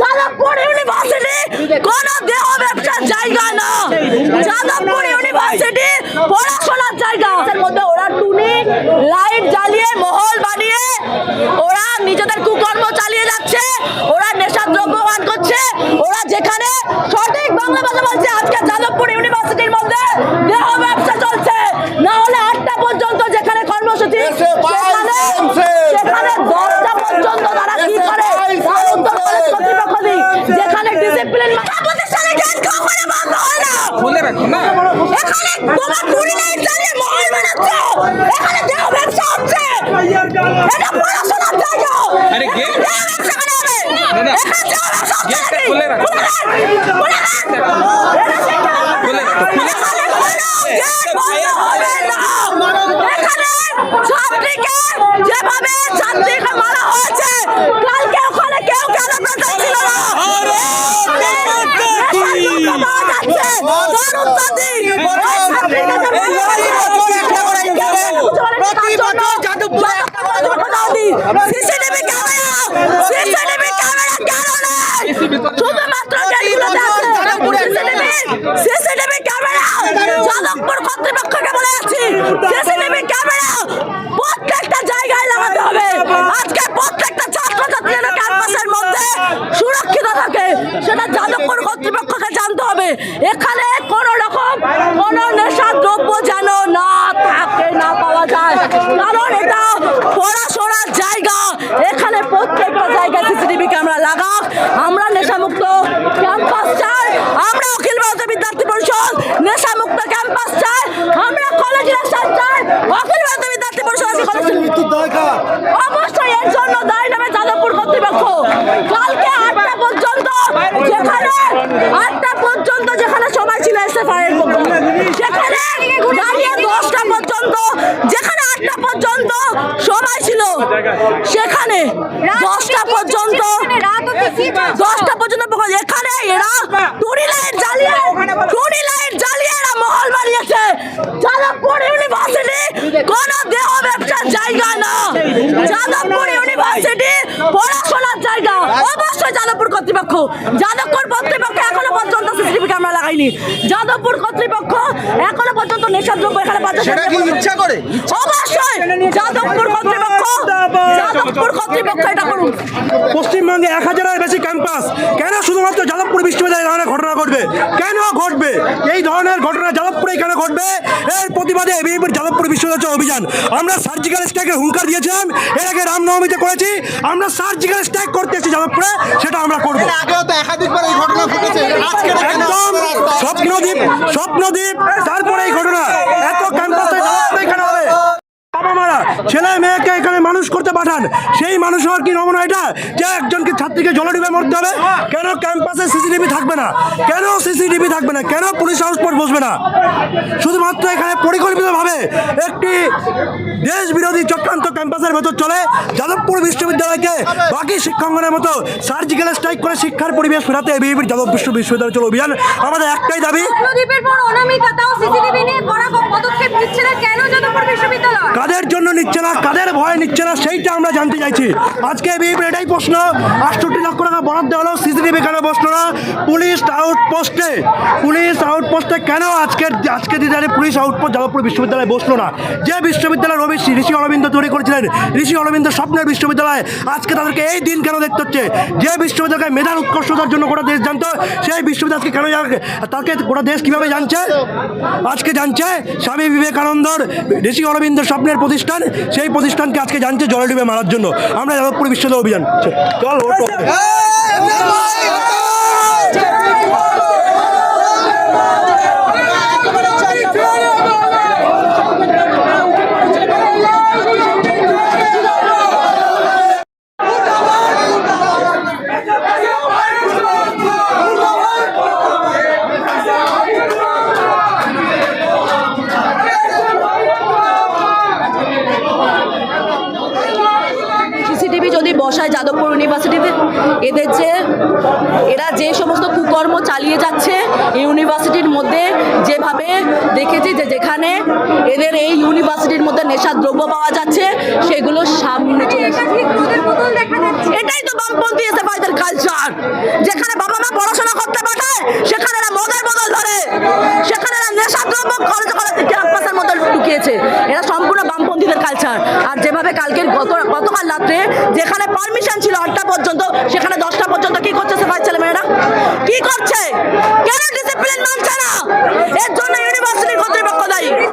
Jadavpur university কোন দেহ ব্যবসার জায়গা না। যাদবপুর ইউনিভার্সিটি পড়াশোনার জায়গা। মধ্যে ওরা টুনি, লাইট জ্বালিয়ে মহল বানিয়ে ওরা নিজেদের কুকর্ম চালিয়ে যাচ্ছে, ওরা নেশার দ্রব্য পান করছে, ওরা যেখানে সঠিক বাংলা ভাষা বলছে, আজকে যাদবপুর ইউনিভার্সিটির মধ্যে দেহ ব্যবসা চলছে না হলে আটটা পর্যন্ত যেখানে কর্মসূচি সেখানে সেখানে দশটা পর্যন্ত তারা কি করে তার উত্তর কলেজ কর্তৃপক্ষ দিই যেখানে ডিসিপ্লিন প্রতিষ্ঠানে গেট কখনো বন্ধ হয় না খুলে রাখো না এখানে তোমার কুড়ি লাইট মহল বানাচ্ছে এখানে দেহ ব্যবসা হচ্ছে। এটা পড়াশোনার জায়গা। আরে গেট? দাদা, গেটটা খুলে রাখো। খুলে রাখ, খুলে রাখ। খুলে রাখো, খুলে রাখো। এখানে কোনো গেট বন্ধ হবে না। এখানে ছাত্রীকে যেভাবে ছাত্রীকে মারা হয়েছে কালকে ওখানে কেউ কেন প্রচার ছিল না পাওয়া যাচ্ছে তার উত্তর দিন। ওই ছাত্রীকে যে সিসিটিভি ক্যামেরা সিসিটিভি ক্যামেরা কেন নেই শুধুমাত্র যেগুলোতে আছে সিসিটিভি ক্যামেরা যাদবপুর কর্তৃপক্ষকে বলে যাচ্ছি সিসিটিভি ক্যামেরা প্রত্যেকটা জায়গায় লাগাতে হবে। আজকে প্রত্যেকটা ছাত্রছাত্রী যেন ক্যাম্পাসের মধ্যে সুরক্ষিত থাকে সেটা যাদবপুর কর্তৃপক্ষকে জানতে হবে। এখানে কোনো রকম কোনো নেশা দ্রব্য যেন না থাকে না পাওয়া যায়। কারণ এটা পড়াশোনার জায়গা এখানে প্রত্যেকটা জায়গায় সিসিটিভি ক্যামেরা লাগাক আমরা নেশামুক্ত ক্যাম্পাস চাই আমরা অখিল ভারতীয় বিদ্যার্থী পরিষদ নেশামুক্ত ক্যাম্পাস চাই আমরা কলেজ ইলেকশন চাই অখিল ভারতীয় বিদ্যার্থী পরিষদ আছে কলেজ মৃত্যুর দরকার। অবশ্যই এর জন্য দায় নেবে যাদবপুর কর্তৃপক্ষ। কালকে আটটা পর্যন্ত যেখানে আটটা পর্যন্ত যেখানে সময় ছিল এসএফআই এর সেখানে দাঁড়িয়ে দশটা পর্যন্ত যেখানে আটটা পর্যন্ত সময় ছিল সেখানে দশটা পর্যন্ত দশটা পর্যন্ত এখানে এরা টুরি লাইট জ্বালিয়ে টুরি লাইট জ্বালিয়ে এরা বানিয়েছে যাদবপুর ইউনিভার্সিটি কোন দেহ ব্যবসার জায়গা না। যাদবপুর ইউনিভার্সিটি পড়াশোনার জায়গা। অবশ্যই যাদবপুর কর্তৃপক্ষ। যাদবপুর কর্তৃপক্ষ এখনও পর্যন্ত সিসিটিভি ক্যামেরা লাগায়নি। যাদবপুর কর্তৃপক্ষ এখনও পর্যন্ত নেশাদ্রব্য এখানে পাচ্ছে? অবশ্যই যাদবপুর কর্তৃপক্ষ এটা করুন পশ্চিমবঙ্গে এক হাজারের বেশি ক্যাম্পাস। কেন শুধুমাত্র যাদবপুর বিশ্ববিদ্যালয়ে এই ধরনের ঘটনা ঘটবে? কেন ঘটবে? এই ধরনের ঘটনা যাদবপুরে কেন ঘটবে? এর প্রতিবাদে এবিপির যাদবপুর বিশ্ববিদ্যালয় অভিযান। আমরা সার্জিক্যাল স্ট্রাইকের হুঙ্কার দিয়েছিলাম এর আগে রামনবমীতে করেছি। আমরা সার্জিক্যাল স্ট্রাইক করতে এসেছি যাদবপুরে সেটা আমরা করব। এর আগেও তো এই ঘটনা ঘটেছে। আজকে এটা কেন একদম? স্বপ্নদ্বীপ স্বপ্নদ্বীপ তারপরে এই ঘটনা। এত ক্যাম্পাসে যাদবপুরে কেন হবে? বাবা মারা ছেলে মেয়েকে এখানে মানুষ করতে পাঠান। সেই মানুষ হওয়ার কি নমুনা এটা? যে একজনকে ছাত্রীকে জলে ডুবে মরতে হবে? কেন ক্যাম্পাসে সিসিটিভি থাকবে না? কেন সিসিটিভি থাকবে না? কেন পুলিশ হাউস পর বসবে না? শুধুমাত্র এখানে পরিকল্পিতভাবে একটি দেশ বিরোধী চক্রান্ত ক্যাম্পাসের ভেতর চলে যাদবপুর বিশ্ববিদ্যালয়কে বাকি শিক্ষাঙ্গনের মতো সার্জিক্যাল স্ট্রাইক করে শিক্ষার পরিবেশ ফেরাতে এবিপির যাদব বিশ্ব বিশ্ববিদ্যালয় চলো অভিযান। আমাদের একটাই দাবি কাদের জন্য নিচ্ছে না কাদের ভয় নিচ্ছে না সেইটা আমরা জানতে চাইছি। আজকে বিএপি এটাই প্রশ্ন আটষট্টি লক্ষ টাকা বরাদ্দ হলো সিসিটিভি কেন বসল না? পুলিশ আউটপোস্টে পুলিশ আউটপোস্টে কেন আজকের আজকে দিদারে পুলিশ আউটপোস্ট যাদবপুর বিশ্ববিদ্যালয়ে বসল না। যে বিশ্ববিদ্যালয় রবি ঋষি অরবিন্দ তৈরি করেছিলেন, ঋষি অরবিন্দ স্বপ্নের বিশ্ববিদ্যালয়, আজকে তাদেরকে এই দিন কেন দেখতে হচ্ছে? যে বিশ্ববিদ্যালয়কে মেধার উৎকর্ষতার জন্য গোটা দেশ জানতো, সেই বিশ্ববিদ্যালয়কে কেন তাকে গোটা দেশ কীভাবে জানছে? আজকে জানছে স্বামী বিবেকানন্দর ঋষি অরবিন্দ স্বপ্নের প্রতিষ্ঠান, সেই প্রতিষ্ঠানকে আজকে জানছে জলে ডুবে মারার জন্য। আমরা যাদবপুর বিশ্ববিদ্যালয় অভিযান। চল যদি বসায় যাদবপুর ইউনিভার্সিটিতে, এদের যে, এরা যে সমস্ত কুকর্ম চালিয়ে যাচ্ছে ইউনিভার্সিটির মধ্যে যেভাবে দেখেছি যে যেখানে এদের এই ইউনিভার্সিটির মধ্যে নেশার দ্রব্য পাওয়া যাচ্ছে, সেগুলো সামনে এটাই তো বামপন্থী এসে ভাইদের কালচার যেখানে বাবা মা পড়াশোনা করতে পাঠায়, সেখানে এরা মদের বদল ধরে। সেখানে এরা নেশা দ্রব্য কলেজে কলেজে ক্যাম্পাসের মধ্যে ঢুকিয়েছে এরা সম্পূর্ণ বামপন্থীদের কালচার আর যেভাবে কালকের গত গতকাল রাত্রে পারমিশন ছিল আটটা পর্যন্ত, সেখানে দশটা পর্যন্ত কি করছে সে ভাই ছেলে মেয়েরা কি করছে? কেন ডিসিপ্লিন মানছে না? এর জন্য ইউনিভার্সিটির কর্তৃপক্ষ